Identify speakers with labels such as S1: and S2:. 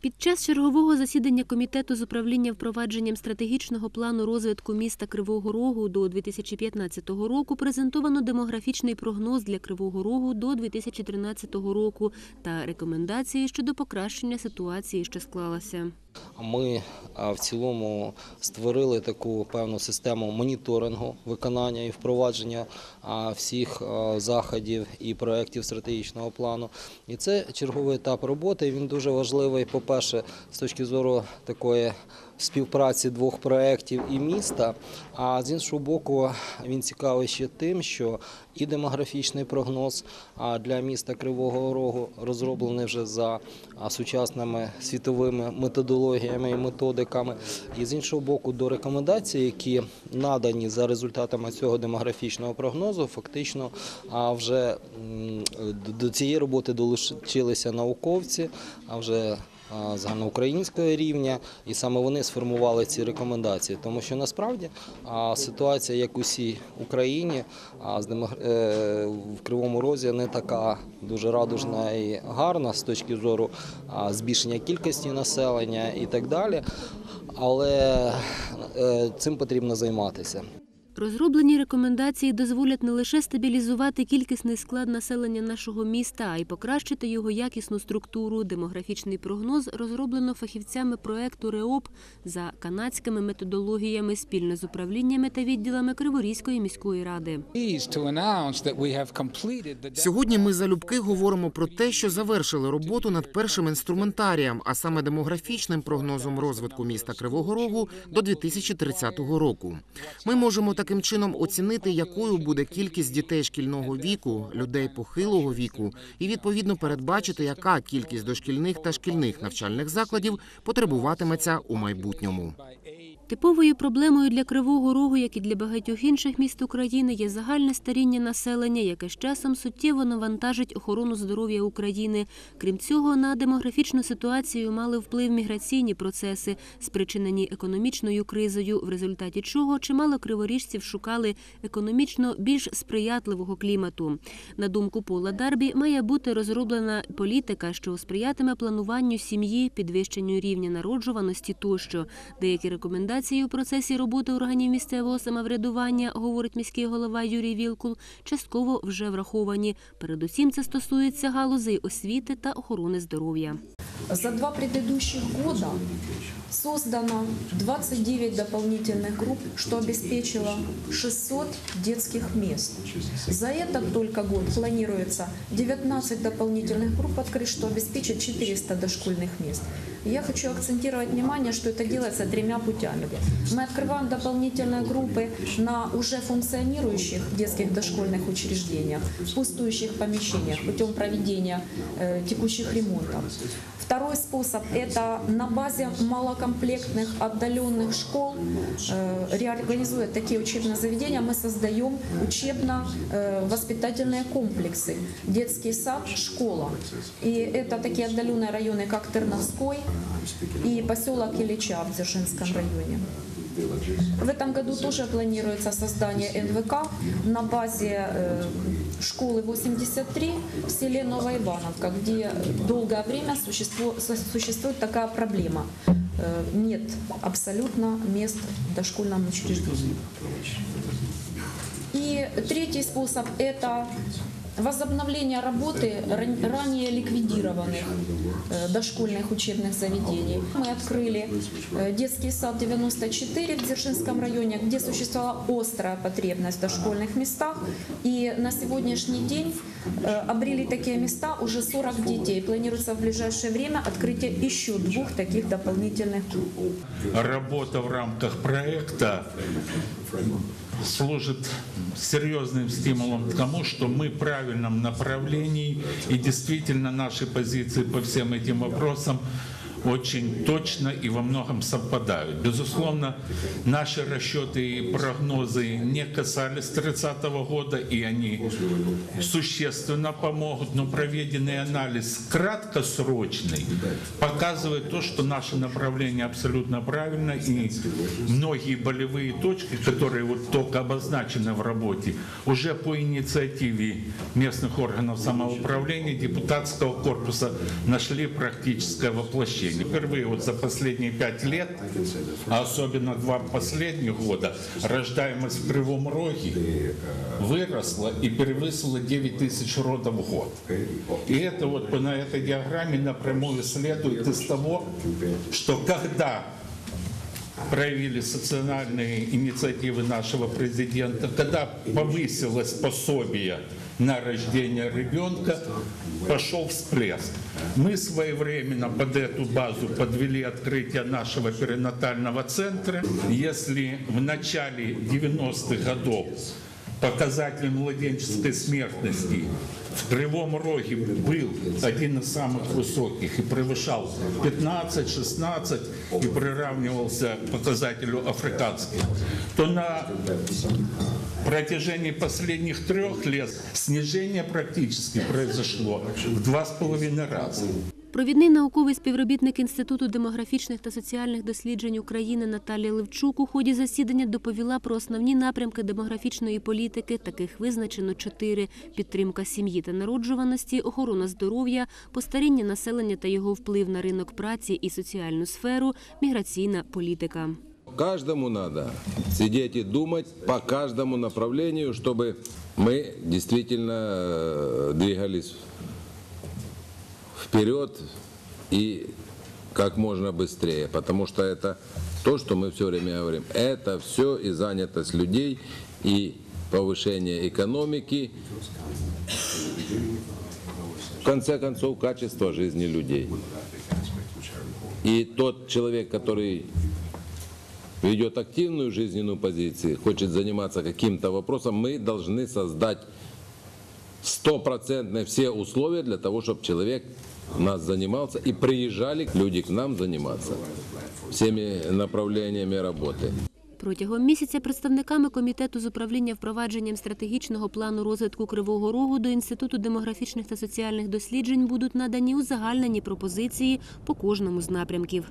S1: Під час чергового засідання комітету з управління впровадженням стратегічного плану розвитку міста Кривого Рогу до 2015 року презентовано демографічний прогноз для Кривого Рогу до 2013 року та рекомендації щодо покращення ситуації, що склалася.
S2: Ми в цілому створили таку певну систему моніторингу виконання і впровадження всіх заходів і проєктів стратегічного плану. І це черговий етап роботи. Він дуже важливий, по-перше, з точки зору такої співпраці двох проєктів і міста. А з іншого боку, він цікавий ще тим, що і демографічний прогноз для міста Кривого Рогу розроблений вже за сучасними світовими методологіями і методиками. І з іншого боку, до рекомендацій, які надані за результатами цього демографічного прогнозу, фактично вже до- цієї роботи долучилися науковці, а вже загальноукраїнського рівня, і саме вони сформували ці рекомендації. Тому що насправді ситуація, як у всій Україні, е, в Кривому Розі не така дуже радужна і гарна з точки зору збільшення кількості населення і так далі. Але е, цим потрібно займатися.
S1: Розроблені рекомендації дозволять не лише стабілізувати кількісний склад населення нашого міста, а й покращити його якісну структуру. Демографічний прогноз розроблено фахівцями проекту РЕОП за канадськими методологіями спільно з управліннями та відділами Криворізької міської ради.
S3: Сьогодні ми залюбки говоримо про те, що завершили роботу над першим інструментарієм, а саме демографічним прогнозом розвитку міста Кривого Рогу до 2030 року. Ми можемо таким чином оцінити, якою буде кількість дітей шкільного віку, людей похилого віку, і відповідно передбачити, яка кількість дошкільних та шкільних навчальних закладів потребуватиметься у майбутньому.
S1: Типовою проблемою для Кривого Рогу, як і для багатьох інших міст України, є загальне старіння населення, яке з часом суттєво навантажить охорону здоров'я України. Крім цього, на демографічну ситуацію мали вплив міграційні процеси, спричинені економічною кризою, в результаті чого чимало криворіжців шукали економічно більш сприятливого клімату. На думку Пола Дарбі, має бути розроблена політика, що сприятиме плануванню сім'ї, підвищенню рівня народжуваності тощо. Деякі рекомендації у процесі роботи органів місцевого самоврядування, говорить міський голова Юрій Вілкул, частково вже враховані. Передусім це стосується галузей освіти та охорони здоров'я.
S4: За два предыдущих года создано 29 дополнительных групп, что обеспечило 600 детских мест. За этот только год планируется 19 дополнительных групп открыть, что обеспечит 400 дошкольных мест. Я хочу акцентировать внимание, что это делается тремя путями. Мы открываем дополнительные группы на уже функционирующих детских дошкольных учреждениях, пустующих помещениях путем проведения э, текущих ремонтов. Второй способ – это на базе малокомплектных отдаленных школ, э, реорганизуя такие учебные заведения, мы создаем учебно-воспитательные комплексы. Детский сад, школа. И это такие отдаленные районы, как Терновской и поселок Ильича в Дзержинском районе. В этом году тоже планируется создание НВК на базе э, школы 83 в селе Новая Ивановка, где долгое время существует такая проблема. Э, Нет абсолютно мест в дошкольном учреждении. И третий способ – это возобновление работы ран- ранее ликвидированных э, дошкольных учебных заведений. Мы открыли э, детский сад 94 в Дзержинском районе, где существовала острая потребность в дошкольных местах. И на сегодняшний день э, обрели такие места уже 40 детей. Планируется в ближайшее время открытие еще двух таких дополнительных
S5: работа в рамках проекта служит серьезным стимулом к тому, что мы в правильном направлении и действительно наши позиции по всем этим вопросам очень точно и во многом совпадают. Безусловно, наши расчеты и прогнозы не касались 30 года, и они существенно помогут, но проведенный анализ краткосрочный показывает то, что наше направление абсолютно правильно, и многие болевые точки, которые вот только обозначены в работе, уже по инициативе местных органов самоуправления, депутатского корпуса нашли практическое воплощение. Рождения. Впервые вот за последние пять лет, а особенно два последних года, рождаемость в Кривом Роге выросла и превысила 9 тысяч родов в год. И это вот на этой диаграмме напрямую следует из того, что когда проявили социальные инициативы нашего президента, когда повысилось пособие на рождение ребенка, пошел всплеск. Мы своевременно под эту базу подвели открытие нашего перинатального центра. Если в начале 90-х годов показатель младенческой смертности в Кривом Роге был один из самых высоких и превышал 15-16 и приравнивался к показателю африканских, то на протяжении последних трех лет снижение практически произошло в два с половиной раза.
S1: Провідний науковий співробітник Інституту демографічних та соціальних досліджень України Наталія Левчук у ході засідання доповіла про основні напрямки демографічної політики. Таких визначено чотири: підтримка сім'ї та народжуваності, охорона здоров'я, постаріння населення та його вплив на ринок праці і соціальну сферу, міграційна політика.
S6: Каждому надо сидеть и думать по каждому направлению, чтобы мы действительно э, двигались вперед и как можно быстрее. Потому что это то, что мы все время говорим. Это все и занятость людей, и повышение экономики, в конце концов, качество жизни людей. И тот человек, который ведет активную жизненную позицию, хочет заниматься каким-то вопросом, мы должны создать стопроцентные все условия для того, чтобы человек нас занимался и приезжали люди к нам заниматься всеми направлениями работы.
S1: Протягом місяця представниками комітету з управління впровадженням стратегічного плану розвитку Кривого Рогу до Інституту демографічних та соціальних досліджень будуть надані узагальнені пропозиції по кожному з напрямків.